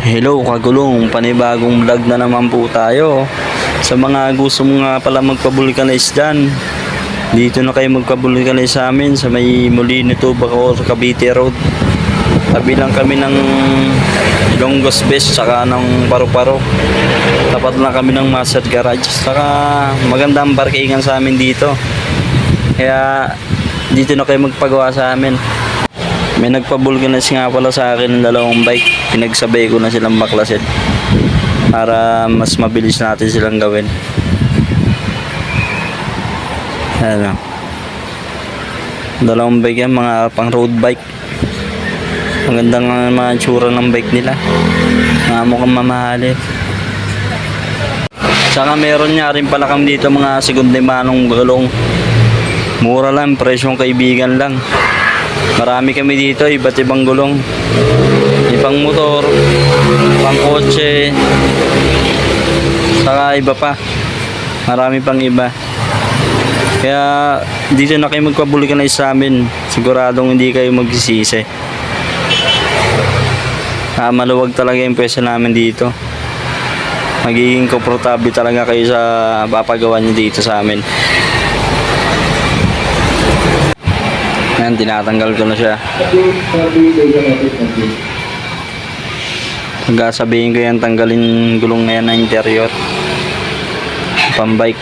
Hello kagulong, panibagong vlog na naman po tayo. Sa mga gusto mo nga pala magpabulkanize dyan, dito na kayo magpabulkanize sa amin sa may Molino Tubaco sa Cavite Road. Tabi lang kami ng Ilonggos Best saka ng Paro-Paro. Tapat lang kami ng Master Garage. Saka magandang parkingan sa amin dito. Kaya dito na kayo magpagawa sa amin. May nagpabulkanize nga pala sa akin ng dalawang bike. Pinagsabay ko na silang baklasin. Para mas mabilis natin silang gawin. Ano. Dalawang bike yan, mga pang road bike. Ang mga tsura ng bike nila. Mga mukhang mamahali. Saka meron nga rin pala kami dito mga segundo manong gulong. Mura lang, presyong kaibigan lang. Marami kami dito, iba't ibang gulong. Ibang motor, pang kotse, saka iba pa. Marami pang iba. Kaya dito na kayo magpabulkanize sa amin. Siguradong hindi kayo magsisisi. Ah, maluwag talaga yung pwesto namin dito. Magiging komportable talaga kayo sa papagawa nyo dito sa amin. Ayan, tinatanggal ko na siya. Pagkasabihin ko yan, tanggalin gulong na yan na interior. Pambike.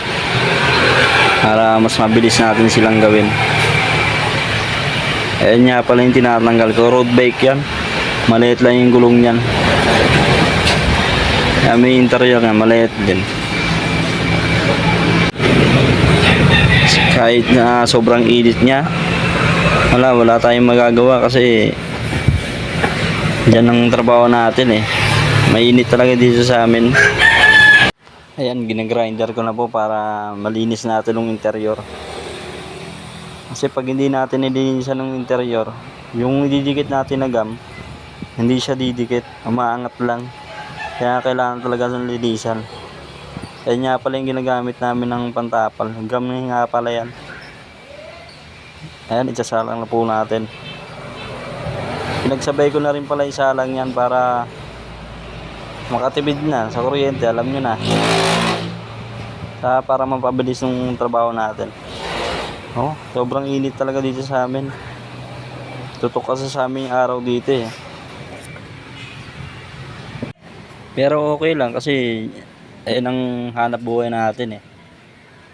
Para mas mabilis natin silang gawin. Ayan nga pala yung tinatanggal ko. Road bike yan. Maliit lang yung gulong yan. Kaya may interior nga, maliit din. Kahit na sobrang init niya, wala, wala tayong magagawa kasi Diyan ang trabaho natin eh. Mainit talaga dito sa amin. Ayan, ginagrinder ko na po para malinis natin yung interior. Kasi pag hindi natin nilinisan ng interior, yung didikit natin na gum, hindi siya didikit, umaangat lang. Kaya kailangan talaga ng linisan. Ayan nga pala yung ginagamit namin ng pantapal. Gum nga pala yan. Ayan, itsasalang na po natin. Pinagsabay ko na rin pala isa lang yan para makatipid na sa kuryente, alam nyo na. Sa, para mapabilis ng trabaho natin. Oh, sobrang init talaga dito sa amin. Tutok kasi sa amin yung araw dito eh. Pero okay lang kasi ayun ang hanap buhay natin eh.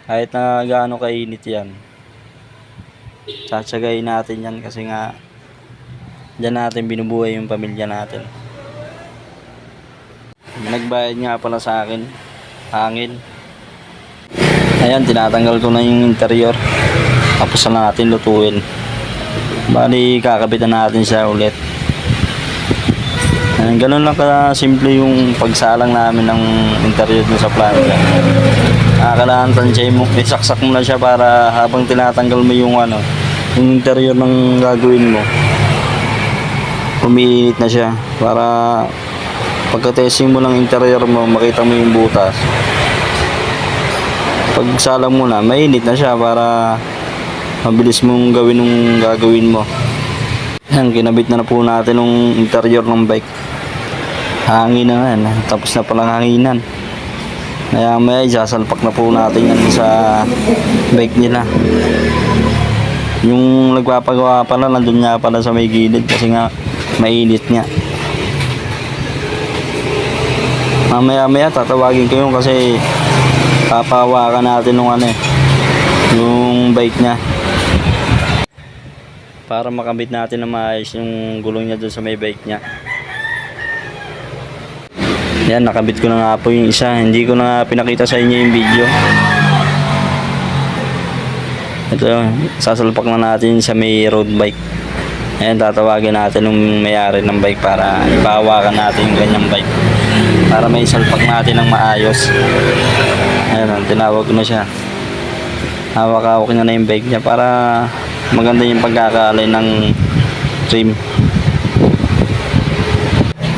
Kahit na gaano kainit yan. Tsatsagayin natin yan kasi nga Diyan natin binubuhay yung pamilya natin. Nagbayad nga pala sa akin. Hangin. Ayan, tinatanggal ko na yung interior. Tapos na natin lutuin. Bali, kakabitan natin siya ulit. Ganun lang ka-simple yung pagsalang namin ng interior dun sa planta. Ah, kailangan tansya mo. Isaksak mo na siya para habang tinatanggal mo yung ano, yung interior ng gagawin mo umiinit na siya para pagka-testing mo ng interior mo makita mo yung butas pag salang mo na mainit na siya para mabilis mong gawin yung gagawin mo yan kinabit na na po natin yung interior ng bike. Hangin na yan tapos na palang hanginan. Kaya may sasalpak na po natin yan sa bike nila. Yung nagpapagawa pala nandun nga pala sa may gilid kasi nga mainit nga. Mamaya maya tatawagin ko yun kasi papawakan natin nung ano eh yung bike niya para makabit natin na maayos yung gulong niya dun sa may bike niya yan nakabit ko na nga po yung isa hindi ko na pinakita sa inyo yung video ito sasalpak na natin sa may road bike Ayan, tatawagin natin yung may-ari ng bike para ipahawakan natin yung ganyang bike. Para may salpak natin ng maayos. Ayan, tinawag ko na siya. Hawak-hawak niya na yung bike niya para maganda yung pagkakalay ng trim.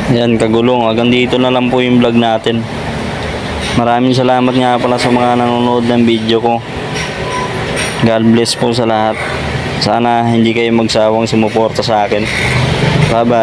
Ayan, kagulong. Hanggang dito na lang po yung vlog natin. Maraming salamat nga pala sa mga nanonood ng video ko. God bless po sa lahat. Sana hindi kayo magsawang sumuporta sa akin. Bye-bye.